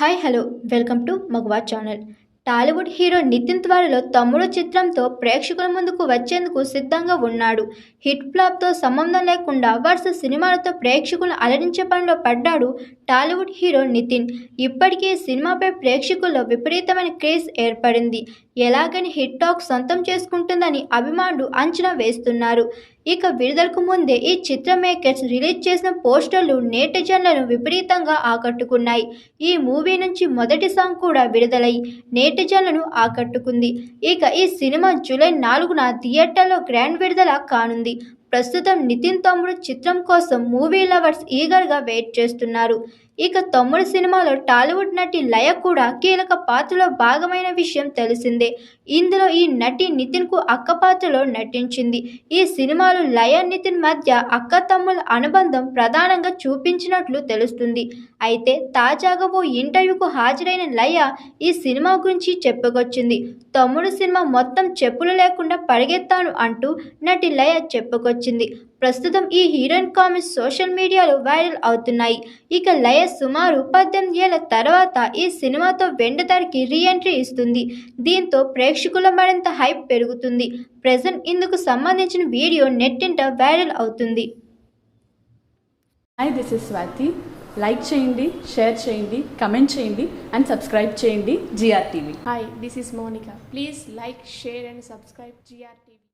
Hi hello. Welcome to మగవా channel. Tollywood hero Nitin త్వరలో తమ్ముడు చిత్రంతో ప్రేక్షకుల ముందుకు వచ్చేందుకు సిద్ధంగా ఉన్నాడు. హిట్ ఫ్లాప్తో సంబంధం లేకుండా వరుస సినిమాలతో ప్రేక్షకులను అలరించే పనిలో పడ్డాడు టాలీవుడ్ హీరో నితిన్. ఇప్పటికే సినిమాపై ప్రేక్షకుల్లో విపరీతమైన క్రేజ్ ఏర్పడింది. ఎలాగని హిట్ టాక్ సొంతం చేసుకుంటుందని అభిమానులు అంచనా వేస్తున్నారు. ఇక విడుదలకు ముందే ఈ చిత్ర మేకర్స్ రిలీజ్ చేసిన పోస్టర్లు నేటిజన్లను విపరీతంగా ఆకట్టుకున్నాయి. ఈ మూవీ నుంచి మొదటి సాంగ్ కూడా విడుదలై నేటిజన్లను ఆకట్టుకుంది. ఇక ఈ సినిమా జూలై నాలుగున థియేటర్లో గ్రాండ్ విడుదల కానుంది. ప్రస్తుతం నితిన్ తమ్ముడు చిత్రం కోసం మూవీ లవర్స్ ఈగర్గా వెయిట్ చేస్తున్నారు. ఇక తమ్ముడు సినిమాలో టాలీవుడ్ నటి లయ కూడా కీలక పాత్రలో భాగమైన విషయం తెలిసిందే. ఇందులో ఈ నటి నితిన్కు అక్క పాత్రలో నటించింది. ఈ సినిమాలో లయ నితిన్ మధ్య అక్క తమ్ముల అనుబంధం ప్రధానంగా చూపించినట్లు తెలుస్తుంది. అయితే తాజాగా ఓ ఇంటర్వ్యూకు హాజరైన లయ ఈ సినిమా గురించి చెప్పుకొచ్చింది. తమ్ముడు సినిమా మొత్తం చెప్పులు లేకుండా పరిగెత్తాను అంటూ నటి లయ చెప్పుకొచ్చింది. ప్రస్తుతం ఈ హీరోయిన్ కామెంట్స్ సోషల్ మీడియాలో వైరల్ అవుతున్నాయి. ఇక లయ సుమారు పద్దెనిమిది ఏళ్ళ తర్వాత ఈ సినిమాతో వెండితెరకి రీ ఎంట్రీ ఇస్తుంది. దీంతో ప్రేక్షకుల మరింత హైప్ పెరుగుతుంది. ప్రజెంట్ ఇందుకు సంబంధించిన వీడియో నెట్టింట వైరల్ అవుతుంది. Hi this is Swathi like చేయండి షేర్ చేయండి కమెంట్ చేయండి అండ్ సబ్స్క్రైబ్ చేయండి GR TV Hi, this is Monica. Please like, share, and subscribe GRTV.